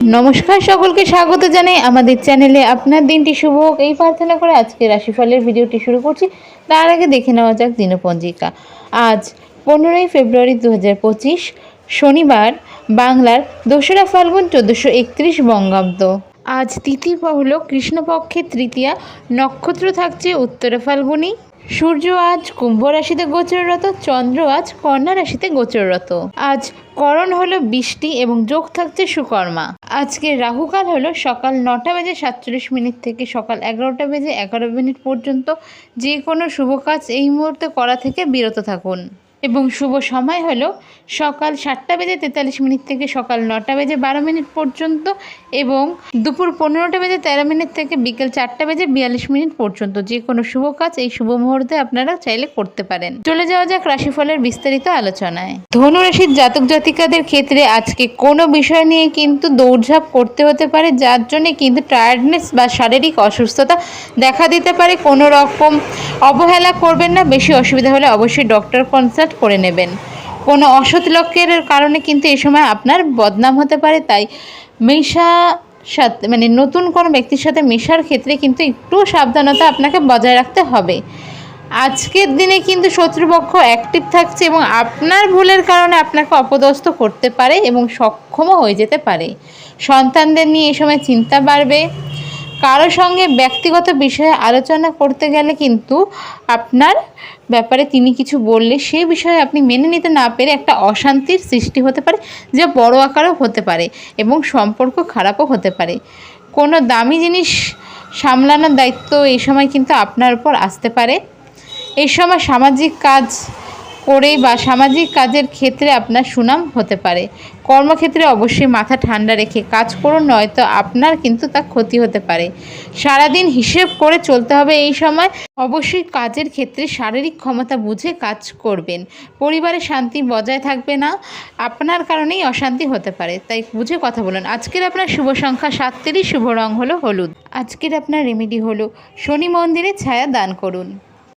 নমস্কার সকলকে, স্বাগত জানাই আমাদের চ্যানেলে। আপনার দিনটি শুভ হোক। এই প্রার্থনা করে আজকে রাশিফলের ভিডিওটি শুরু করছি। তার আগে দেখে নেওয়া যাক দিনপঞ্জিকা। আজ পনেরোই ফেব্রুয়ারি দু হাজার পঁচিশ, শনিবার, বাংলার দোসরা ফাল্গুন চোদ্দোশো একত্রিশ বঙ্গাব্দ। আজ তিথি হল কৃষ্ণপক্ষের তৃতীয়া নক্ষত্র থাকছে উত্তরা ফাল্গুনি সূর্য আজ কুম্ভ রাশিতে গোচররত, চন্দ্র আজ কন্যা রাশিতে গোচররত। আজ করণ হলো বৃষ্টি এবং যোগ থাকছে সুকর্মা। আজকে রাহুকাল হলো সকাল নটা বেজে সাতচল্লিশ মিনিট থেকে সকাল এগারোটা বেজে এগারো মিনিট পর্যন্ত। যে কোনো শুভ কাজ এই মুহূর্তে করা থেকে বিরত থাকুন। এবং শুভ সময় হলো সকাল সাতটা বেজে তেতাল্লিশ মিনিট থেকে সকাল নটা বেজে বারো মিনিট পর্যন্ত এবং দুপুর পনেরোটা বেজে তেরো মিনিট থেকে বিকেল চারটা বেজে বিয়াল্লিশ মিনিট পর্যন্ত। যে কোনো শুভ কাজ এই শুভ মুহূর্তে আপনারা চাইলে করতে পারেন। চলে যাওয়া যাক রাশিফলের বিস্তারিত আলোচনায়। ধনুরাশির জাতক জাতিকাদের ক্ষেত্রে আজকে কোনো বিষয় নিয়ে কিন্তু দৌড়ঝাঁপ করতে হতে পারে, যার জন্য কিন্তু টায়ার্ডনেস বা শারীরিক অসুস্থতা দেখা দিতে পারে। কোনো রকম অবহেলা করবেন না। বেশি অসুবিধা হলে অবশ্যই ডক্টর কনসাল্ট করে নেবেন। কোনো অসৎ লক্ষ্যের কারণে কিন্তু এই সময় আপনার বদনাম হতে পারে, তাই মেশা সাথে মানে নতুন কোনো ব্যক্তির সাথে মেশার ক্ষেত্রে কিন্তু একটু সাবধানতা আপনাকে বজায় রাখতে হবে। আজকের দিনে কিন্তু শত্রুপক্ষ অ্যাক্টিভ থাকছে এবং আপনার ভুলের কারণে আপনাকে অপদস্থ করতে পারে এবং সক্ষমও হয়ে যেতে পারে। সন্তানদের নিয়ে এই সময় চিন্তা বাড়বে। কারও সঙ্গে ব্যক্তিগত বিষয়ে আলোচনা করতে গেলে কিন্তু আপনার ব্যাপারে তিনি কিছু বললে সেই বিষয়ে আপনি মেনে নিতে না পেরে একটা অশান্তির সৃষ্টি হতে পারে, যা বড় আকারও হতে পারে এবং সম্পর্ক খারাপও হতে পারে। কোনো দামি জিনিস সামলানোর দায়িত্ব এই সময় কিন্তু আপনার উপর আসতে পারে। এই সময় সামাজিক কাজ করে বা সামাজিক কাজের ক্ষেত্রে আপনার সুনাম হতে পারে। কর্মক্ষেত্রে অবশ্যই মাথা ঠান্ডা রেখে কাজ করুন, নয়তো আপনার কিন্তু তা ক্ষতি হতে পারে। সারাদিন হিসেব করে চলতে হবে এই সময়। অবশ্যই কাজের ক্ষেত্রে শারীরিক ক্ষমতা বুঝে কাজ করবেন। পরিবারে শান্তি বজায় থাকবে না। আপনার কারণেই অশান্তি হতে পারে। তাই বুঝে কথা বলুন। আজকের আপনার শুভ সংখ্যা সাতত্রিশ, শুভ রং হলো হলুদ। আজকের আপনার রেমেডি হলো শনি মন্দিরে ছায়া দান করুন।